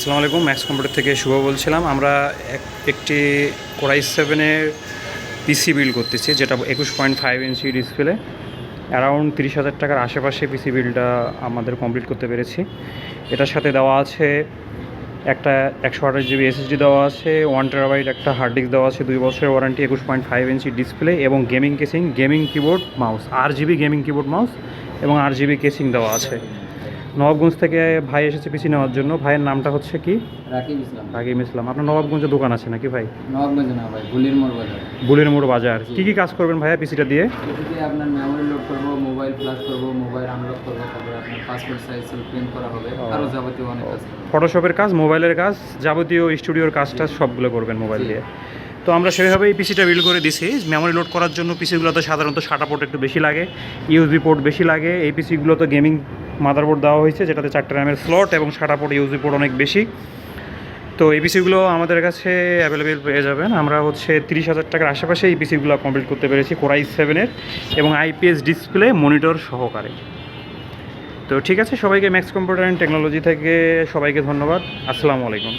আসসালামু আলাইকুম max computer থেকে শুভ বলছিলাম। আমরা এক- একটি কোরাই সেভেনের পিসি বিল্ড করতেছি, যেটা একুশ point five inch display. Around তিরিশ হাজার টাকার আশেপাশে পিসি বিলটা আমাদের কমপ্লিট করতে পেরেছি। এটার সাথে দেওয়া আছে একটা একশো আঠাশ জিবি এসএসডি দেওয়া আছে, ওয়ান টেরাবাইট একটা হার্ড ডিস্ক দেওয়া আছে, দুই বছরের ওয়ারেন্টি একুশ পয়েন্ট ফাইভ ইঞ্চি ডিসপ্লে এবং gaming casing, gaming keyboard, mouse আর জিবি গেমিং কিবোর্ড, মাউস এবং আর জিবি কেসিং দেওয়া আছে। নবাবগঞ্জ থেকে ভাই এসেছে পিসি নেওয়ার জন্য। ভাইয়ের নামটা হচ্ছে কি? রাকিব ইসলাম। রাকিম ইসলাম। আপনার নবাবগঞ্জে দোকান আছে নাকি ভাই? নবাবগঞ্জ না ভাই গুলির মোড় বাজার। বুলের মোড় বাজার। কি কি কাজ করবেন ভাইয়া পিসিটা দিয়ে? এটিতে আপনার মেমোরি লোড করব মোবাইল ফ্লাশ করব মোবাইল আনলক করব তারপরে আপনার পাসপোর্ট সাইজ প্রিন্ট করা হবে। ও। আরও যাবতীয় অনেক কাজ ফটোশপের কাজ মোবাইলের কাজ যাবতীয় স্টুডিওর কাজটা সবগুলো করবেন মোবাইল দিয়ে। তো আমরা সেভাবে এই পিসিটা বিল্ড করে দিছি। মেমোরি লোড করার জন্য পিসিগুলোতে সাধারণত সাটা পোর্ট একটু বেশি লাগে ইউএসবি পোর্ট বেশি লাগে। এই পিসিগুলোতে গেমিং মাদারবোর্ড দেওয়া হয়েছে, যেটাতে চারটে র্যামের স্লট এবং সাটা পোর্ট ইউজি পোর্ট অনেক বেশি। তো এই পিসিগুলো আমাদের কাছে অ্যাভেলেবেল পেয়ে যাবেন। আমরা হচ্ছে তিরিশ হাজার টাকার আশেপাশে এই পিসিগুলো কমপ্লিট করতে পেরেছি কোরাই সেভেনের এবং আইপিএস ডিসপ্লে মনিটর সহকারে। তো ঠিক আছে, সবাইকে ম্যাক্স কম্পিউটার অ্যান্ড টেকনোলজি থেকে সবাইকে ধন্যবাদ। আসসালামু আলাইকুম।